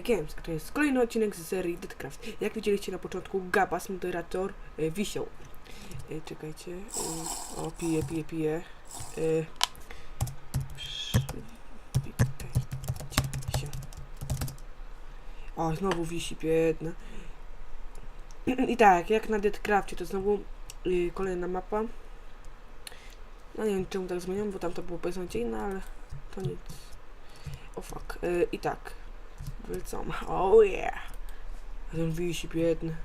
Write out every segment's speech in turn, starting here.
Play Games, a to jest kolejny odcinek z serii Deadcraft. Jak widzieliście na początku, Gabas, moderator, e, wisiał. E, czekajcie, e, o, pije, pije, pije. E, się. O, znowu wisi, biedna. I tak, jak na Deadcrafcie, to znowu y, kolejna mapa. No nie wiem czemu tak zmieniam, bo tam to było beznadziejne, ale to nic. O fuck. Y, I tak. Wylcom. Oh yeah. A ten wisi biedny.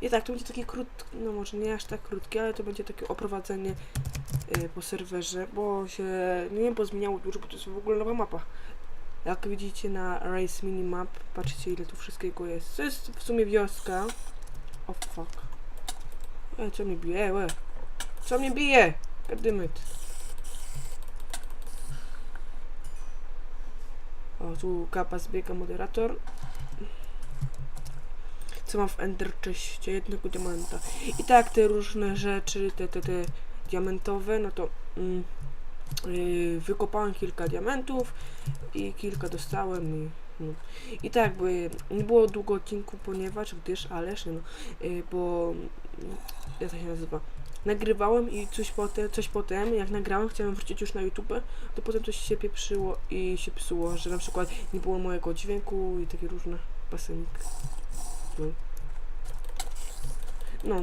I tak, to będzie takie krótkie, no może nie aż tak krótkie, ale to będzie takie oprowadzenie y, po serwerze, bo się, nie wiem, pozmieniało dużo, bo to jest w ogóle nowa mapa. Jak widzicie na Race Minimap, patrzcie ile tu wszystkiego jest. To jest w sumie wioska. Oh, fuck. E, co mnie bije? E, co mnie bije? Goddammit. O, tu kapa zbiega moderator. Co mam w Ender Chestie? Jednego diamanta. I tak te różne rzeczy, te, te, te diamentowe, no to mm, yy, wykopałem kilka diamentów i kilka dostałem i no. I tak by nie było długo odcinku, ponieważ gdyż, ależ no, yy, bo jak to się nazywa? Nagrywałem i coś potem, coś potem, jak nagrałem, chciałem wrócić już na YouTube, to potem coś się pieprzyło i się psuło, że na przykład nie było mojego dźwięku i takie różne basenik. No. no.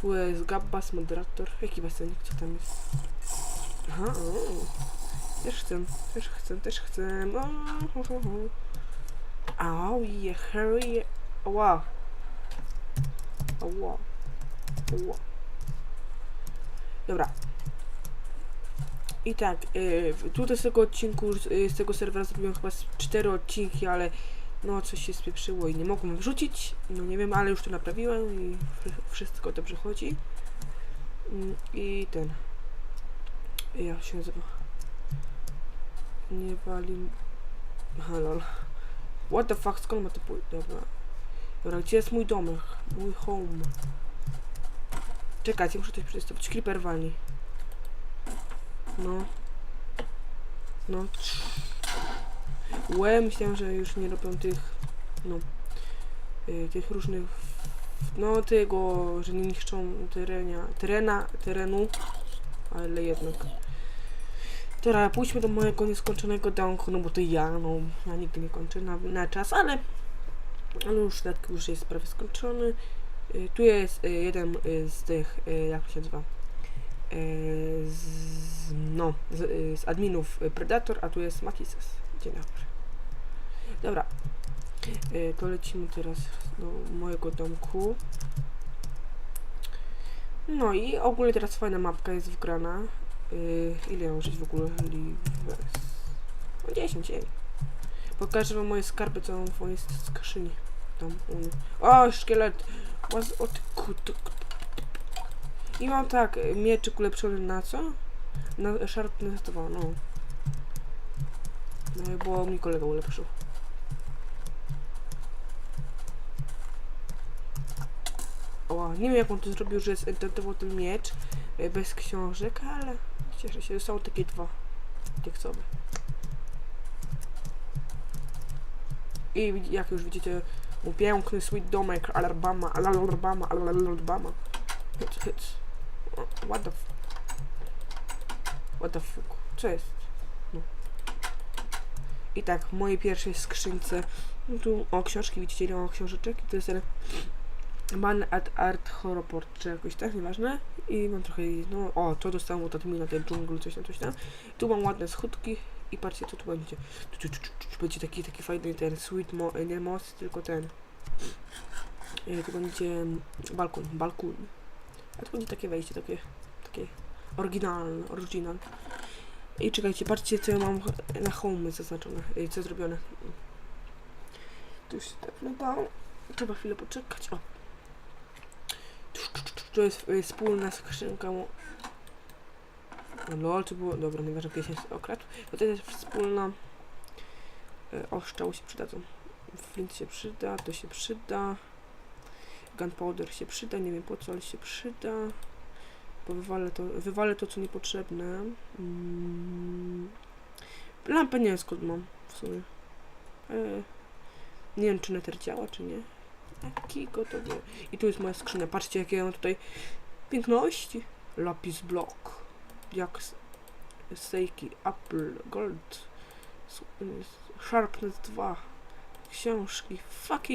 Tu jest Gabbas, moderator. Jaki basenik? Co tam jest? Aha, o. Też chcę, też chcę, też chcę. O, ho, ho, ho. Au, yeah, hurry. Wow. Wow. Wow. Dobra. I tak, yy, tutaj z tego odcinku, z tego serwera zrobiłem chyba cztery odcinki, ale no coś się spieprzyło i nie mogłem wrzucić. No nie wiem, ale już to naprawiłem i wszystko dobrze chodzi. Yy, I ten. Jak się nazywa? Nie wali... Aha, lol. What the fuck, skąd ma to pójść? Dobra. Dobra, gdzie jest mój domek? Mój home. Czekajcie, muszę coś przetestować. Creeper walni. No. No. Łe, myślałem, że już nie robią tych... No. Y, tych różnych... No, tego, że nie niszczą terenia, terena, terenu. Ale jednak. Dobra, pójdźmy do mojego nieskończonego domku, no bo to ja, no, ja nigdy nie kończę na, na czas, ale, ale już tak już jest prawie skończony. Y, tu jest y, jeden y, z tych, jak się nazywa, z, no, z, z adminów Predator, a tu jest Matises. Dzień dobry. Dobra, to lecimy teraz do mojego domku. No i ogólnie teraz fajna mapka jest wgrana. Ile mam żyć w ogóle? Lives. No 10, jej. Pokażę wam moje skarby, co mam w mojej skrzyni. Tam u mnie. O, szkielet! Kut. I mam tak, mieczyk ulepszony na co? Na sharpness 2, no. No bo mi kolega ulepszył. O, nie wiem jak on to zrobił, że zententował ten miecz y, bez książek, ale cieszę się, są takie dwa tekstowe. I jak już widzicie, mój piękny sweet domek, Alabama, Alabama, Alabama. Hyc, hyc. What the f... What the fuck? Co jest? No. I tak, w mojej pierwszej skrzynce, no tu, o, książki, widzicie, ile mam książeczek? I to jest ten Man at Art Horror, czy jakoś tak, nieważne. I mam trochę, no, o, to dostałem od admina tej dżungli, coś tam, coś tam. Tu mam ładne schódki i patrzcie, co tu będzie. Tu, tu, tu, tu, tu będzie taki, taki fajny ten sweet, mo, nie most, tylko ten. E, tu będzie balkon, balkon. A tu będzie takie wejście, takie, takie oryginalne, original. I czekajcie, patrzcie, co ja mam na home zaznaczone, e, co zrobione. Tu się tak dało. Trzeba chwilę poczekać. O. To jest y, wspólna skrzynka. Mo- O, lol, to było. Dobra, nie ważne, gdzieś jest okradł. To też jest wspólna. Y, o, szczały się przydadzą. Flint się przyda, to się przyda. Gunpowder się przyda, nie wiem po co, ale się przyda. Bo wywalę to, wywalę to co niepotrzebne. Mm. Lampę nie wiem skąd mam w sumie. E, nie wiem, czy neter działa, czy nie. Jaki gotowy. I tu jest moja skrzynia. Patrzcie, jakie ja mam tutaj piękności. Lapis block. Jak Seiki, Apple, Gold, y, Sharpness 2, książki. Fuck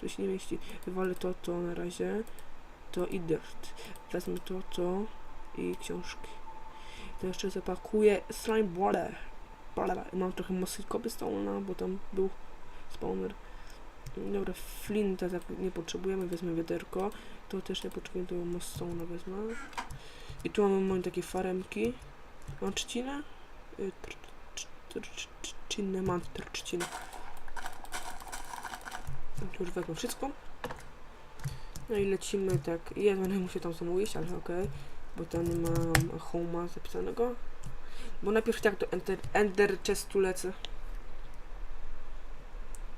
tu się nie mieści. Wywalę to, to na razie. To i dirt. Wezmę to, to i książki. To jeszcze zapakuję slime ball. Mam trochę mosy cobblestone, bo tam był spawner. Dobra, flinta tak nie potrzebujemy, wezmę wiaderko. To też nie potrzebujemy, to mostone wezmę. I tu mamy moje takie faremki. Mam trzcinę? Y, tr- tr- tr- Trzcinę, mam tr- trzcinę. Tu już wezmę wszystko. No i lecimy tak. Ja będę musiał tam iść, ale okej. Bo tam nie mam homa zapisanego. Bo najpierw tak do Ender, ender chestu lecę.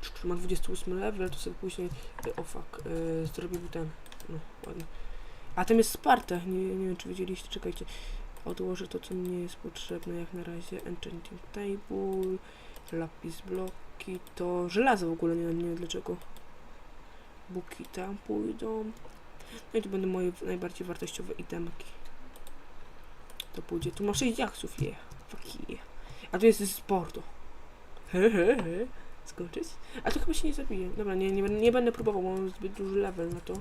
Czy ma 28 level, to sobie później... y, O fuck, yy, zrobił ten. No, ładnie. A tam jest Sparta, nie, nie wiem czy widzieliście, czekajcie. Odłożę to, co nie jest potrzebne jak na razie. Enchanting Table, lapis bloki, to żelazo w ogóle, nie nie wiem dlaczego. Buki tam pójdą. No i tu będą moje najbardziej wartościowe itemki. To pójdzie. Tu ma 6 jaksów, je. Fuck yeah. A tu jest sporto. He he he. Skoczyć? A to chyba się nie zabije. Dobra, nie, nie, nie będę próbował, bo mam zbyt duży level na to.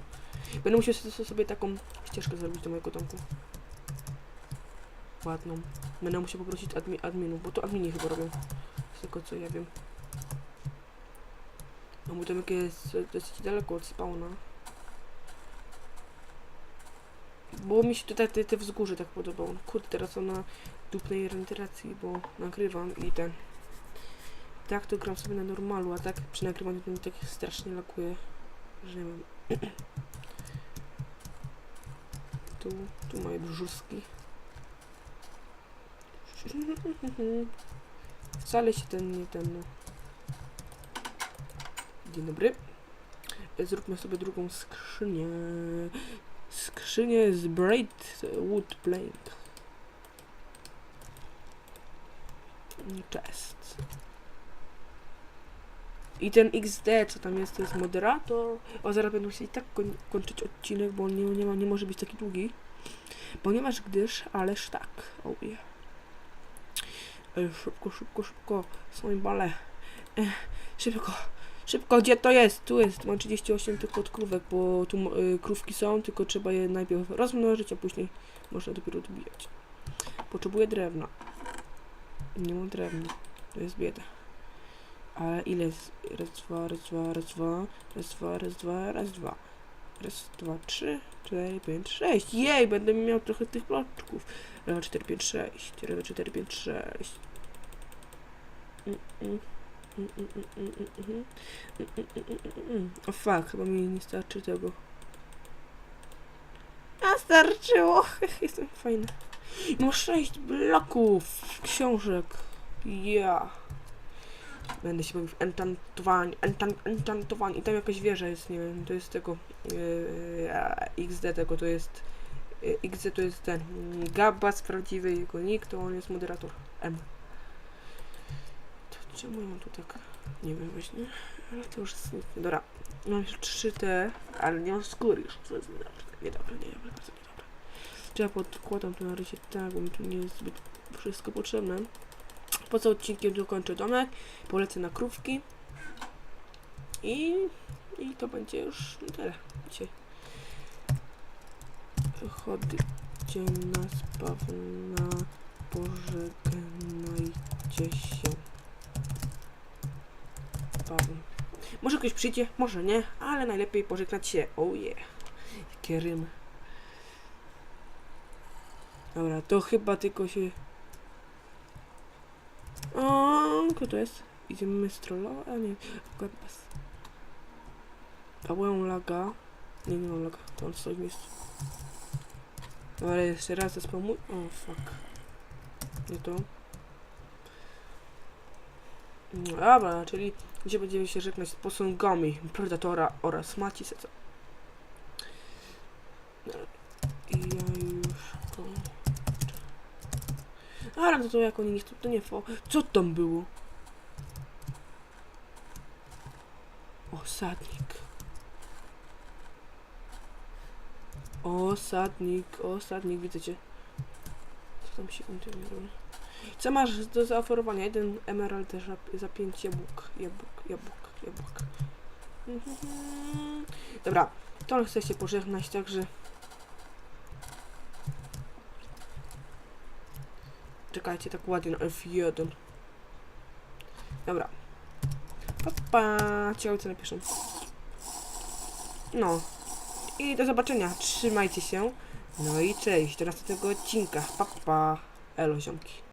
Będę musiał so- sobie taką ścieżkę zrobić do mojego domku. Ładną. Będę musiał poprosić admi adminów, bo to admini chyba robią. Z tego co ja wiem. No mój domek jest dosyć daleko od spawna. Bo mi się tutaj te, te wzgórze tak podobało. Kurde, teraz są na dupnej reniteracji, bo nagrywam i ten... Tak to gram sobie na normalu, a tak przy nagrywaniu to mi tak strasznie lakuje, że nie wiem. Tu, tu moje brzuski. Wcale się ten nie ten. No. Dzień dobry. Zróbmy sobie drugą skrzynię. Skrzynię z Braid Wood Plank. I ten XD, co tam jest, to jest moderator. O, zaraz będę musieli tak koń kończyć odcinek, bo on nie, nie, ma, nie może być taki długi. Ponieważ gdyż, ależ tak. Oh yeah. E, szybko, szybko, szybko. Są bale. E, szybko. Szybko, gdzie to jest? Tu jest. Mam 38 tych podkrówek, bo tu y, krówki są, tylko trzeba je najpierw rozmnożyć, a później można dopiero dobijać. Potrzebuję drewna. Nie mam drewna. To jest bieda. Ale ile jest? Raz, dwa, raz, dwa, raz, dwa, raz, dwa, raz, dwa, raz, dwa. Raz, dwa, trzy, cztery, pięć, sześć. Jej, będę miał trochę tych bloczków. Raz, cztery, pięć, sześć. Raz, cztery, pięć, sześć. Mm, mm. Mm. O fuck, chyba mi nie starczy tego. A starczyło! Jestem fajna. Mam sześć bloków książek. Ja. Będę się bawił w enchantowanie, enchant. I tam jakaś wieża jest, nie wiem, to jest tego yy, XD tego, to jest yy, XD to jest ten mm, Gabas prawdziwy, jego nick, to on jest moderator M. To czemu ja tu tak, nie wiem właśnie, ale to już jest, dobra, mam już 3T, ale nie mam skóry już, co jest niedobre, niedobre, niedobre, bardzo niedobre. Czy ja podkładam to na razie tak, bo mi tu nie jest zbyt wszystko potrzebne. Poza odcinkiem dokończę domek, polecę na krówki i, i to będzie już tyle dzisiaj. Chodźcie na spawna, pożegnajcie się. Paweł. Może ktoś przyjdzie, może nie, ale najlepiej pożegnać się. Oh yeah. Jakie. Dobra, to chyba tylko się... O, kto to jest? Idziemy strollować? A nie. A mam laga. Nie, nie mam laga, to on stoi w miejscu. No ale jeszcze raz zespamuj. O, fuck. Nie to. Dobra, czyli gdzie będziemy się żegnać z posągami Predatora oraz Maciseca. Ale no to jak oni nie chcą, to nie fo. Co tam było? Osadnik. Osadnik, osadnik, widzę cię. Co tam się kończy? Co masz do zaoferowania? Jeden emerald za, za pięć jabłek, jabłek, jabłek, jabłek. Mhm. Dobra, to chcę się pożegnać, także... Czekajcie, tak ładnie na F1. Dobra. Pa, pa. Ciao, co napiszę. No. I do zobaczenia. Trzymajcie się. No i cześć. Do następnego odcinka. Pa, pa. Elo, ziomki.